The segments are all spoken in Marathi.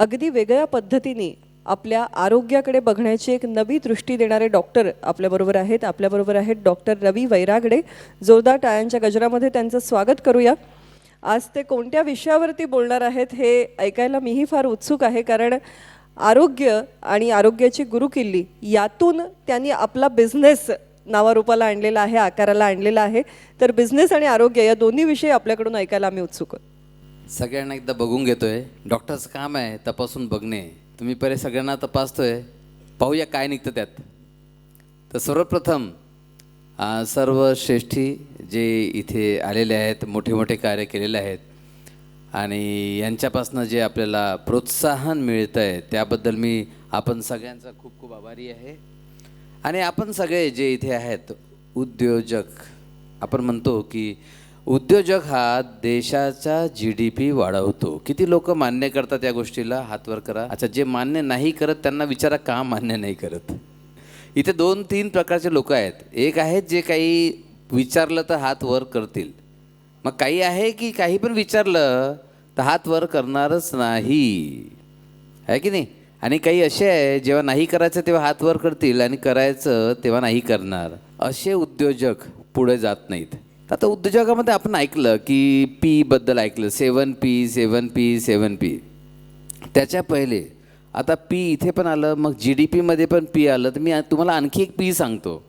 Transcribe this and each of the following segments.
अगदी वेगळ्या पद्धतीने आपल्या आरोग्याकडे बघण्याची एक नवी दृष्टी देणारे डॉक्टर आपल्याबरोबर आहेत. आपल्याबरोबर आहेत डॉक्टर रवी वैरागडे. जोरदार टाळ्यांच्या गजरामध्ये त्यांचं स्वागत करूया. आज ते कोणत्या विषयावरती बोलणार आहेत हे ऐकायला मीही फार उत्सुक आहे कारण आरोग्य आणि आरोग्याची गुरुकिल्ली यातून त्यांनी आपला बिझनेस नावारूपाला आणलेला आहे आकाराला आणलेला आहे. तर बिझनेस आणि आरोग्य या दोन्ही विषयी आपल्याकडून ऐकायला आम्ही उत्सुक आहोत. सगळ्यांना एकदा बघून घेतोय. डॉक्टरचं काम आहे तपासून बघणे. तुम्ही पहिले सगळ्यांना तपासतोय. पाहूया काय निघतं त्यात. तर सर्वप्रथम सर्व श्रेष्ठी जे इथे आलेले आहेत मोठे मोठे कार्य केलेले आहेत आणि यांच्यापासनं जे आपल्याला प्रोत्साहन मिळतं आहे त्याबद्दल मी आपण सगळ्यांचा खूप खूप आभारी आहे. आणि आपण सगळे जे इथे आहेत उद्योजक आपण म्हणतो की उद्योजक हा देशाचा जी डी पी वाढवतो. किती लोक मान्य करतात या गोष्टीला? हातवर करा. अच्छा जे मान्य नाही करत त्यांना विचारा का मान्य नाही करत? इथे दोन तीन प्रकारचे लोक आहेत. एक आहेत जे काही विचारलं तर हात वर करतील. मग काही आहे की काही पण विचारलं तर हात वर करणारच नाही. आहे की नाही? आणि काही असे आहे जेव्हा नाही करायचं तेव्हा हात वर करतील आणि करायचं तेव्हा नाही करणार. असे उद्योजक पुढे जात नाहीत. तर आता उद्योजकामध्ये आपण ऐकलं की पीबद्दल ऐकलं seven P seven P seven P त्याच्या पहिले आता पी इथे पण आलं मग जी डी पीमध्ये पण पी आलं तर मी तुम्हाला आणखी एक पी सांगतो.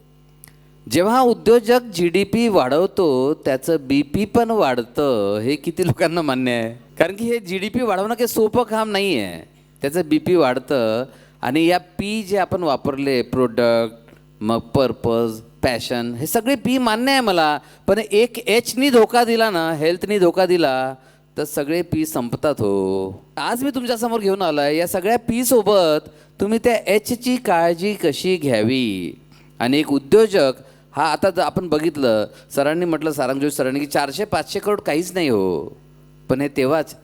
जेव्हा उद्योजक जी डी पी वाढवतो त्याचं बी पी पण वाढतं हे किती लोकांना मान्य आहे? कारण की हे जी डी पी वाढवणं काही सोपं काम नाही आहे त्याचं बी पी वाढतं आणि या पी जे आपण वापरले प्रोडक्ट मग पर्पज पॅशन हे सगळे पी मान्य आहे मला पण एक एचनी धोका दिला ना हेल्थनी धोका दिला तर सगळे पी संपतात हो. आज मी तुमच्यासमोर घेऊन आलो आहे या सगळ्या पीसोबत तुम्ही त्या एचची काळजी कशी घ्यावी? आणि एक उद्योजक हा आता जर आपण बघितलं सरांनी म्हटलं सारंगजोश सरांनी की चारशे पाचशे करोड काहीच नाही हो. पण हे तेव्हाच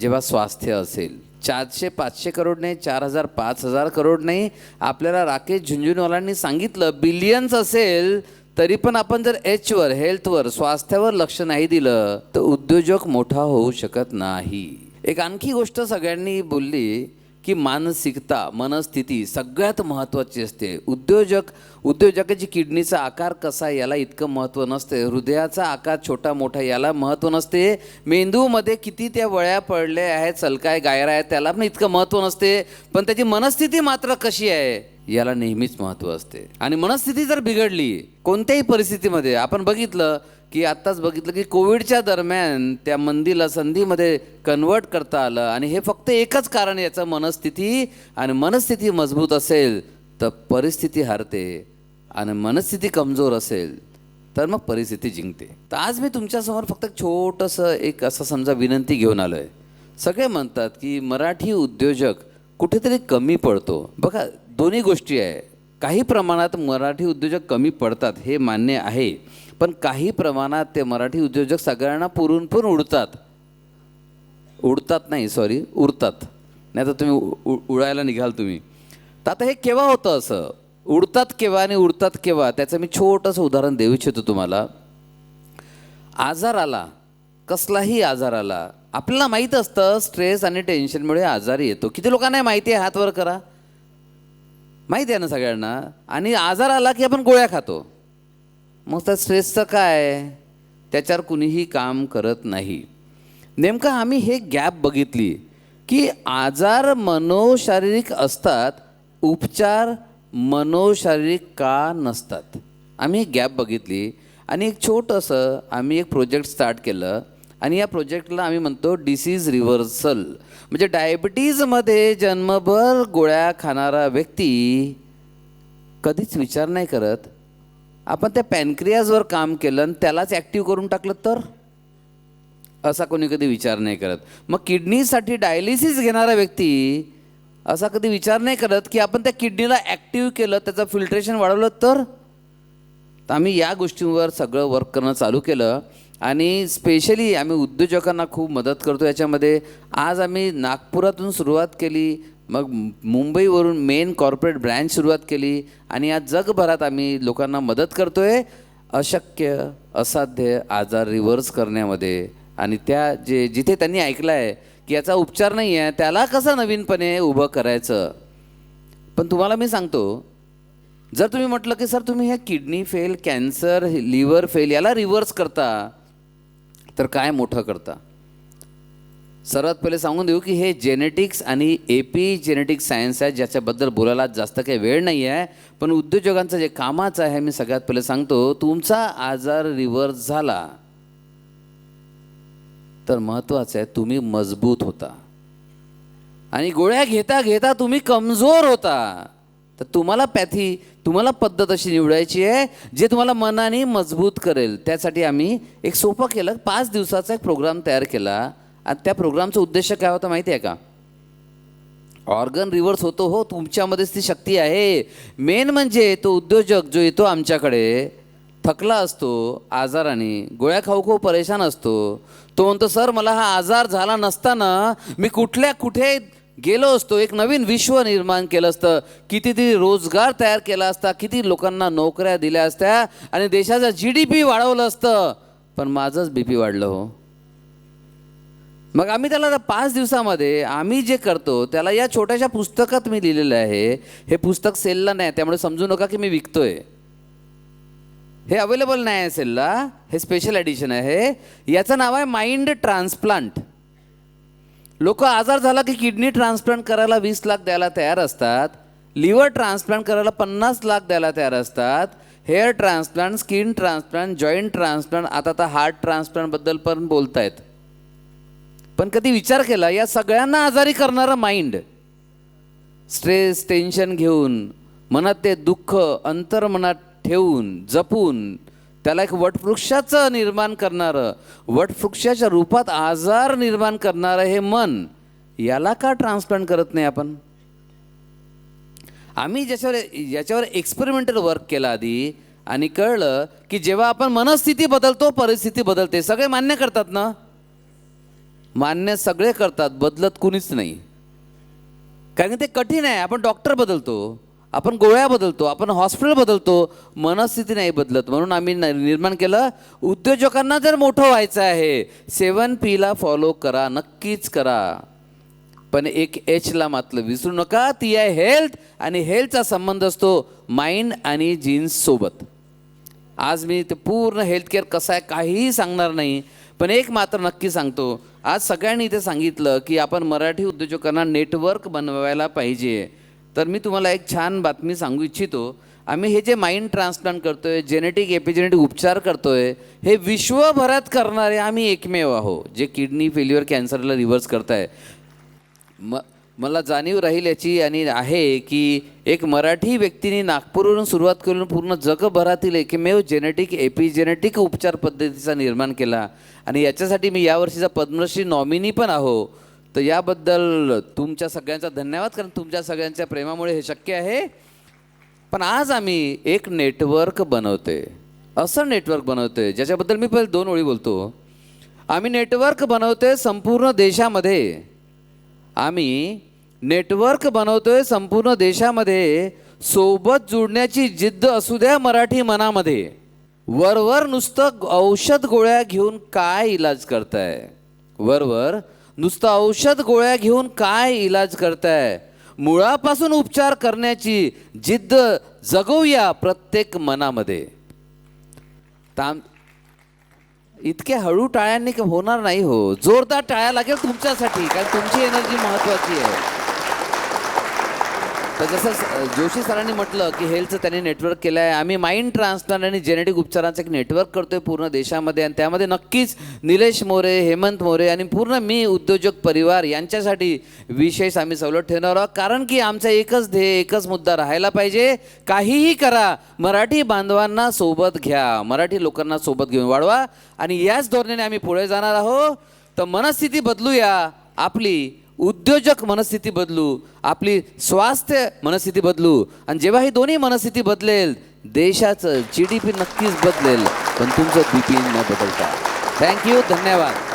जेव्हा स्वास्थ्य असेल. चारशे पाचशे करोड नाही चार हजार पाच हजार करोड नाही. आपल्याला राकेश झुंझुनवालांनी सांगितलं बिलियन्स असेल तरी पण आपण जर एचवर हेल्थवर स्वास्थ्यावर लक्ष नाही दिलं तर उद्योजक मोठा होऊ शकत नाही. एक आणखी गोष्ट सगळ्यांनी बोलली की मानसिकता मनस्थिती सगळ्यात महत्त्वाची असते. उद्योजक उद्योजकाची किडनीचा आकार कसा आहे याला इतकं महत्त्व नसते. हृदयाचा आकार छोटा मोठा याला महत्त्व नसते. मेंदूमध्ये किती त्या वळ्या पडल्या आहेत सलकाय गायरा आहेत त्याला पण इतकं महत्त्व नसते. पण त्याची मनस्थिती मात्र कशी आहे? याला नेहमीच महत्त्व असते. आणि मनस्थिती जर बिघडली कोणत्याही परिस्थितीमध्ये आपण बघितलं की आत्ताच बघितलं की कोविडच्या दरम्यान त्या मंदीला संधीमध्ये कन्वर्ट करता आलं आणि हे फक्त एकच कारण याचं मनस्थिती. आणि मनस्थिती मजबूत असेल तर परिस्थिती हारते. आणि मनस्थिती कमजोर असेल तर मग परिस्थिती जिंकते. तर आज मी तुमच्यासमोर फक्त एक छोटंसं एक असं समजा विनंती घेऊन आलो आहे सगळे म्हणतात की मराठी उद्योजक कुठेतरी कमी पडतो. बघा दोन्ही गोष्टी आहे. काही प्रमाणात मराठी उद्योजक कमी पडतात हे मान्य आहे. पण काही प्रमाणात ते मराठी उद्योजक सगळ्यांना पुरून पण उडतात. उडतात नाही सॉरी उडतात नाही तर तुम्ही उ- उ- उडायला निघाल तुम्ही. तर आता हे केव्हा होतं असं? उडतात केव्हा आणि उडतात केव्हा? त्याचं मी छोटंसं उदाहरण देऊ इच्छितो तुम्हाला. आजार आला. कसलाही आजार आला. आपल्याला माहीत असतं स्ट्रेस आणि टेन्शनमुळे आजारी येतो. किती लोकांना माहिती आहे? हात वर करा. माहिती आहे ना सगळ्यांना? आणि आजार आला की आपण गोळ्या खातो. मग त्या स्ट्रेसचं काय? त्याच्यावर कुणीही काम करत नाही. नेमकं आम्ही हे गॅप बघितली की आजार मनोशारीरिक असतात उपचार मनोशारीरिक का नसतात? आम्ही गॅप बघितली आणि एक छोटंसं आम्ही एक प्रोजेक्ट स्टार्ट केलं. आणि या प्रोजेक्टला आम्ही म्हणतो डिसीज रिव्हर्सल म्हणजे डायबिटीजमध्ये जन्मभर गोळ्या खाणारा व्यक्ती कधीच विचार नाही करत. आपण त्या पॅनक्रियाजवर काम केलं आणि त्यालाच ॲक्टिव्ह करून टाकलं तर? असा कोणी कधी विचार नाही करत. मग किडनीसाठी डायलिसिस घेणारा व्यक्ती असा कधी विचार नाही करत की आपण त्या किडनीला ॲक्टिव्ह केलं त्याचं फिल्ट्रेशन वाढवलं तर? तर आम्ही या गोष्टींवर सगळं वर्क करणं चालू केलं. आणि स्पेशली आम्ही उद्योजकांना खूप मदत करतो याच्यामध्ये. आज आम्ही नागपुरातून सुरुवात केली मग मुंबईवरून मेन कॉर्पोरेट ब्रँच सुरुवात केली आणि आज जगभरात आम्ही लोकांना मदत करतो आहे अशक्य असाध्य आजार रिव्हर्स करण्यामध्ये आणि त्या जे जिथे त्यांनी ऐकलं आहे की याचा उपचार नाही आहे त्याला कसं नवीनपणे उभं करायचं? पण तुम्हाला मी सांगतो जर तुम्ही म्हटलं की सर तुम्ही ह्या kidney fail cancer liver fail याला रिव्हर्स करता तर काय मोठं करता? सर्वात पहिले सांगून देऊ की हे जेनेटिक्स आणि एपी जेनेटिक्स सायन्स आहे ज्याच्याबद्दल बोलायला जास्त काही वेळ नाही आहे पण उद्योजकांचं जे कामाचं आहे मी सगळ्यात पहिले सांगतो तुमचा आजार रिव्हर्स झाला तर महत्त्वाचं आहे तुम्ही मजबूत होता. आणि गोळ्या घेता घेता तुम्ही कमजोर होता. तर तुम्हाला पॅथी तुम्हाला पद्धत अशी निवडायची आहे जे तुम्हाला मनाने मजबूत करेल. त्यासाठी आम्ही एक सोपं केलं. पाच दिवसाचा एक प्रोग्राम तयार केला. आणि त्या प्रोग्रामचा उद्देश काय होता माहिती आहे का? ऑर्गन रिव्हर्स होतो हो तुमच्यामध्येच ती शक्ती आहे. मेन म्हणजे तो उद्योजक जो येतो आमच्याकडे थकला असतो आजाराने गोळ्या खाऊ खाऊ परेशान असतो. तो म्हणतो सर मला हा आजार झाला नसताना मी कुठल्या कुठे गेलो असतो एक नवीन विश्व निर्माण केलं असतं. कितीतरी रोजगार तयार केला असता किती लोकांना नोकऱ्या दिल्या असत्या आणि देशाचा जी डी पी वाढवलं असतं. पण माझंच बी पी वाढलं हो. मग आम्ही त्याला पाच दिवसामध्ये आम्ही जे करतो त्याला या छोट्याशा पुस्तकात मी लिहिलेलं आहे. हे पुस्तक सेलला नाही त्यामुळे समजू नका की मी विकतोय. हे अवेलेबल नाही आहे सेलला. हे स्पेशल एडिशन आहे. याचं नाव आहे माइंड ट्रान्सप्लांट लोक आजार झाला की किडनी ट्रान्सप्लांट करायला वीस लाख द्यायला तयार असतात लिव्हर ट्रान्सप्लांट करायला पन्नास लाख द्यायला तयार असतात hair transplant skin transplant joint transplant आता तर हार्ट ट्रान्सप्लांटबद्दल पण बोलतायत. पण कधी विचार केला या सगळ्यांना आजारी करणारं माइंड स्ट्रेस टेन्शन घेऊन मनात ते दुःख अंतर्मनात ठेवून जपून त्याला एक वटवृक्षाचं निर्माण करणारं वटवृक्षाच्या रूपात आजार निर्माण करणारं हे मन याला का ट्रान्सप्लांट करत नाही आपण? आम्ही ज्याच्यावर याच्यावर एक्सपेरिमेंटल वर्क केला आधी आणि कळलं की जेव्हा आपण मनस्थिती बदलतो परिस्थिती बदलते. सगळे मान्य करतात ना? मान्य सगळे करतात बदलत कुणीच नाही. कारण ते कठीण आहे आपण डॉक्टर बदलतो. आपण गोळ्या बदलतो आपण हॉस्पिटल बदलतो मनस्थिती नाही बदलत. म्हणून आम्ही न- निर्माण केलं उद्योजकांना जर मोठं व्हायचं आहे सेवन पीला फॉलो करा नक्कीच करा. पण एक एचला मात्र विसरू नका ती आहे हेल्थ आणि हेल्थचा संबंध असतो माइंड आणि जीन्स सोबत. आज मी ते पूर्ण हेल्थकेअर कसं आहे काहीही सांगणार नाही पण एक मात्र नक्की सांगतो. आज सगळ्यांनी इथे सांगितलं की आपण मराठी उद्योजकांना नेटवर्क बनवायला पाहिजे. तर मी तुम्हाला एक छान बातमी सांगू इच्छितो. आम्ही हे जे माइंड ट्रान्सप्लांट करतो आहे जेनेटिक एपिजेनेटिक उपचार करतो आहे हे विश्वभरात करणारे आम्ही एकमेव आहो जे किडनी फेल्युअर कॅन्सरला रिव्हर्स करताय. म मला जाणीव राहील याची आणि आहे की एक मराठी व्यक्तीने नागपूरवरून सुरुवात करून पूर्ण जगभरातील एकमेव जेनेटिक एपिजेनेटिक उपचार पद्धतीचा निर्माण केला. आणि याच्यासाठी मी यावर्षीचा पद्मश्री नॉमिनी पण आहो. तर याबद्दल तुमच्या सगळ्यांचा धन्यवाद कारण तुमच्या सगळ्यांच्या प्रेमामुळे हे शक्य आहे. पण आज आम्ही एक नेटवर्क बनवते. असं नेटवर्क बनवते ज्याच्याबद्दल मी पहिले दोन ओळी बोलतो. आम्ही नेटवर्क बनवतोय संपूर्ण देशामध्ये. आम्ही नेटवर्क बनवतोय संपूर्ण देशामध्ये. सोबत जुडण्याची जिद्द असू द्या मराठी मनामध्ये. वरवर नुसतं औषध गोळ्या घेऊन काय इलाज करताय? वरवर नुसतं औषध गोळ्या घेऊन काय इलाज करताय? मुळापासून उपचार करण्याची जिद्द जगवूया प्रत्येक मनामध्ये. ताम इतके हळू टाळ्यांनी होणार नाही हो? जोरदार टाळ्या लागेल तुमच्यासाठी कारण तुमची एनर्जी महत्वाची आहे. तर जसं जोशी सरांनी म्हटलं की हेल्थचं त्यांनी नेटवर्क केलं आहे आम्ही माइंड ट्रान्सप्लांट आणि जेनेटिक उपचारांचं एक नेटवर्क करतोय पूर्ण देशामध्ये. आणि त्यामध्ये नक्कीच निलेश मोरे हेमंत मोरे आणि पूर्ण मी उद्योजक परिवार यांच्यासाठी विशेष आम्ही सवलत ठेवणार आहोत. कारण की आमचा एकच ध्येय एकच मुद्दा राहायला पाहिजे. काहीही करा. मराठी बांधवांना सोबत घ्या. मराठी लोकांना सोबत घेऊन वाढवा. आणि याच धोरणाने आम्ही पुढे जाणार आहोत. तर मनस्थिती बदलूया. आपली उद्योजक मनस्थिती बदलू आपली स्वास्थ्य मनस्थिती बदलू आणि जेव्हा ही दोन्ही मनस्थिती बदलेल देशाचं जी डी पी नक्कीच बदलेल. पण तुमचं बी पी न बदलता. थँक्यू धन्यवाद.